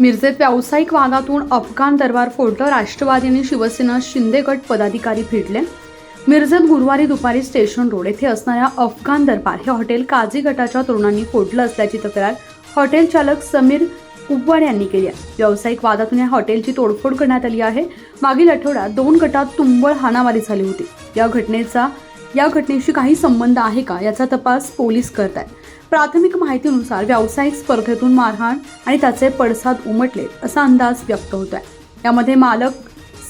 मिरजेत व्यावसायिक वादातून अफगाण दरबार फोडलं राष्ट्रवादी शिवसेना शिंदे गट पदाधिकारी भिडले मिरजेत गुरुवारी दुपारी स्टेशन रोड येथे असणाऱ्या अफगाण दरबार हे हॉटेल काझी गटाच्या तरुणांनी फोडलं असल्याची तक्रार हॉटेल चालक समीर कुपवाड यांनी केली आहे. व्यावसायिक वादातून या हॉटेलची तोडफोड करण्यात आली आहे. मागील आठवड्यात दोन गटात तुंबळ हाणामारी झाली होती. या घटनेचा या घटनेशी काही संबंध आहे का याचा तपास पोलीस करत आहेत. प्राथमिक माहितीनुसार व्यावसायिक स्पर्धेतून मारहाण आणि त्याचे पडसाद उमटले असा अंदाज व्यक्त होत आहे. यामध्ये मालक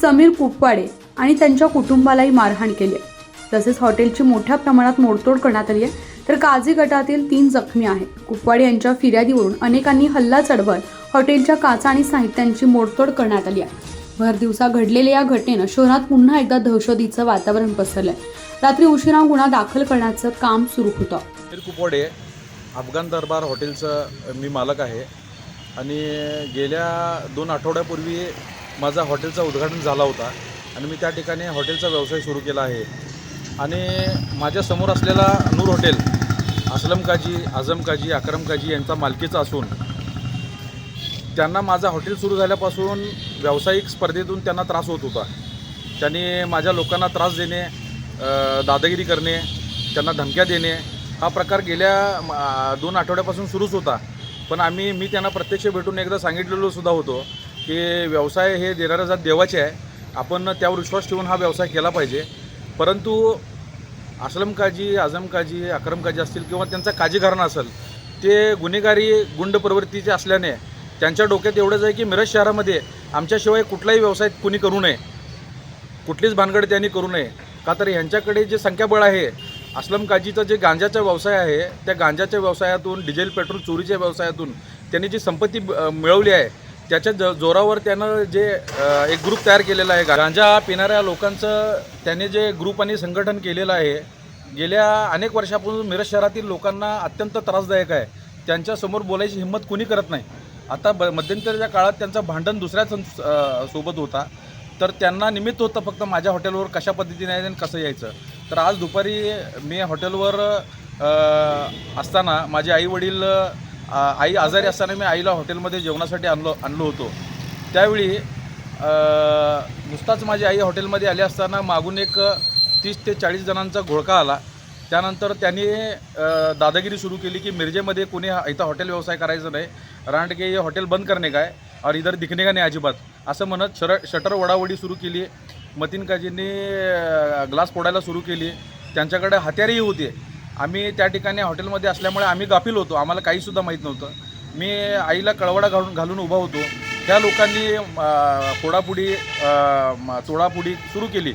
समीर कुपवाडे आणि त्यांच्या कुटुंबालाही मारहाण केली आहे. तसेच हॉटेलची मोठ्या प्रमाणात मोडतोड करण्यात आली आहे. तर काझी गटातील तीन जखमी आहेत. कुपवाडे यांच्या फिर्यादीवरून अनेकांनी हल्ला चढवत हॉटेलच्या काचा आणि साहित्यांची मोडतोड करण्यात आली आहे. भर दिवसा घडलेल्या या घटनेनं शहरात पुन्हा एकदा दहशतीचं वातावरण पसरलं आहे रात्री उशिरा गुन्हा दाखल करण्याचं काम सुरू होतं. समीर कुपवाडे अफगाण दरबार हॉटेलचं मी मालक आहे. आणि गेल्या दोन आठवड्यापूर्वी माझा हॉटेलचा उद्घाटन झाला होता. आणि मी त्या ठिकाणी हॉटेलचा व्यवसाय सुरू केला आहे. आणि माझ्यासमोर असलेला नूर हॉटेल असलम काजी आझम काजी अकरम काजी यांचा मालकीचा असून त्यांना माझा हॉटेल सुरू झाल्यापासून व्यावसायिक स्पर्धेतून त्यांना त्रास होत होता. त्यांनी माझ्या लोकांना त्रास देणे दादागिरी करणे त्यांना धमक्या देणे हा प्रकार गेल्या दोन आठवड्यापासून सुरूच होता. पण आम्ही मी त्यांना प्रत्यक्ष भेटून एकदा सांगितलेलो सुद्धा होतो की व्यवसाय हे देणाऱ्या जात देवाचे आहे. आपण त्यावर विश्वास ठेवून हा व्यवसाय केला पाहिजे. परंतु असलम काजी आझम काजी अकरम काजी असतील किंवा त्यांचा काजी घराणा असेल ते गुन्हेगारी गुंड प्रवृत्तीचे असल्याने त्यांच्या डोक्यात एवढंच आहे की मिरज शहरामध्ये आमच्याशिवाय कुठलाही व्यवसाय कुणी करू नये. कुठलीच भानगड त्यांनी करू नये. का तर ह्यांच्याकडे जे संख्याबळ आहे असलम काजीचं जे गांजाचा व्यवसाय आहे त्या गांजाच्या व्यवसायातून डिझेल पेट्रोल चोरीच्या व्यवसायातून त्यांनी जी संपत्ती मिळवली आहे त्याच्या ज जोरावर त्यानं जे एक ग्रुप तयार केलेला आहे. गांजा पिणाऱ्या लोकांचं त्याने जे ग्रुप आणि संघटन केलेलं आहे गेल्या अनेक वर्षापासून मिरज शहरातील लोकांना अत्यंत त्रासदायक आहे. त्यांच्यासमोर बोलायची हिंमत कुणी करत नाही. आता ब मध्यंतरीच्या काळात त्यांचं भांडण दुसऱ्याच सोबत होता. तर त्यांना निमित्त होतं फक्त माझ्या हॉटेलवर कशा पद्धतीने यायचं आणि कसं यायचं. तर आज दुपारी मी हॉटेलवर असताना माझे आई वडील आई आजारी असताना मी आईला हॉटेलमध्ये जेवणासाठी आणलो आणलो होतो. त्यावेळी नुसताच माझी आई हॉटेलमध्ये आली असताना मागून एक तीस ते चाळीस जणांचा घोळका आला. त्यानंतर त्यांनी दादागिरी सुरू केली की मिरजेमध्ये कोणी इथं हॉटेल व्यवसाय करायचं नाही. रांडके हे हॉटेल बंद करणे काय? और इधर दिखणे का नाही अजिबात असं म्हणत शर शटर वडावडी सुरू केली मतीन काजींनी ग्लास फोडायला सुरू केली त्यांच्याकडे हत्यारही होते. आम्ही त्या ठिकाणी हॉटेलमध्ये असल्यामुळे आम्ही गाफील होतो. आम्हाला काहीसुद्धा माहीत नव्हतं. मी आईला कळवडा घालून घालून उभा होतो. त्या लोकांनी फोडापुडी तोडापुडी सुरू केली.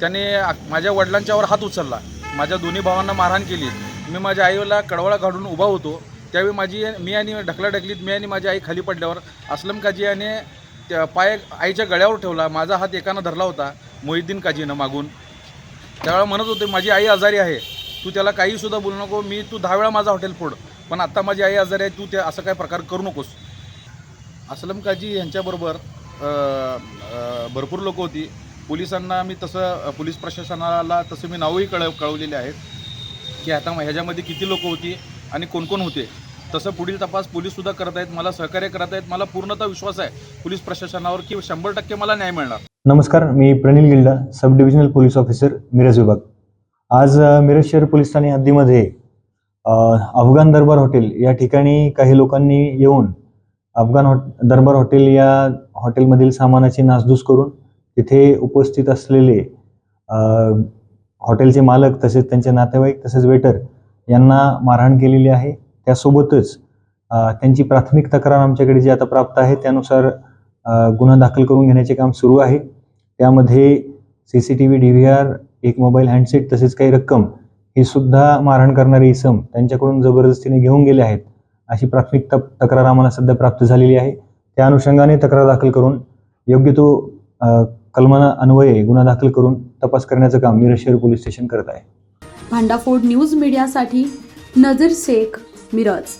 त्याने माझ्या वडिलांच्यावर हात उचलला. माझ्या दोन्ही भावांना मारहाण केली. मी माझ्या आईला कडवळा घालून उभा होतो. त्यावेळी माझी मी आणि ढकलाढकलीत मी आणि माझी आई खाली पडल्यावर असलम काजी याने त्या पाय आईच्या गळ्यावर ठेवला. माझा हात एकानं धरला होता मोहिद्दीन काजीनं मागून. त्यावेळेला म्हणत होते माझी आई आजारी आहे. तू त्याला काहीसुद्धा बोलू नको. मी तू दहा वेळा माझा हॉटेल फोड. पण आत्ता माझी आई आजारी आहे. तू ते असं काय प्रकार करू नकोस. असलम काजी यांच्याबरोबर भरपूर लोक होती. पोलिसांना मी तसं पोलीस प्रशासनाला तसं मी नावही कळव कळवलेले आहेत. की आता ह्याच्यामध्ये किती लोक होती? आणि कोण कोण होते? तसं पुढील तपास पोलीससुद्धा करत आहेत मला सहकार्य करत आहेत मला पूर्णतः विश्वास आहे. पोलीस प्रशासनावर की शंभर टक्के मला न्याय मिळणार. नमस्कार मी Pranil Gilda sub divisional police officer Miraj विभाग. आज मिरज शहर पोलीस ठाणे हद्दीमध्ये अफगाण दरबार हॉटेल या ठिकाणी काही लोकांनी येऊन अफगाण हॉ दरबार हॉटेल या हॉटेलमधील सामानाची नासधूस करून तिथे उपस्थित असलेले हॉटेलचे मालक तसेच त्यांचे नातेवाईक तसेच वेटर यांना मारहाण केलेली आहे. त्यासोबतच त्यांची प्राथमिक तक्रार आमच्याकडे जी आता प्राप्त आहे त्यानुसार गुन्हा दाखल करून घेण्याचे काम सुरू आहे. त्यामध्ये C C T V D V R एक मोबाईल हँडसेट तसेच काही रक्कम ही सुद्धा मारहाण करणारे इसम त्यांच्याकडून जबरदस्तीने घेऊन गेले आहेत. अशी प्राथमिक तप तक्रार आम्हाला सध्या प्राप्त झालेली आहे. त्या अनुषंगाने तक्रार दाखल करून योग्य तो कलमाना अन्वये गुन्हा दाखल करून तपास करण्याचं काम मिरज शहर पोलीस स्टेशन करत आहे. भांडाफोड न्यूज मीडियासाठी नजीर शेख मिरज.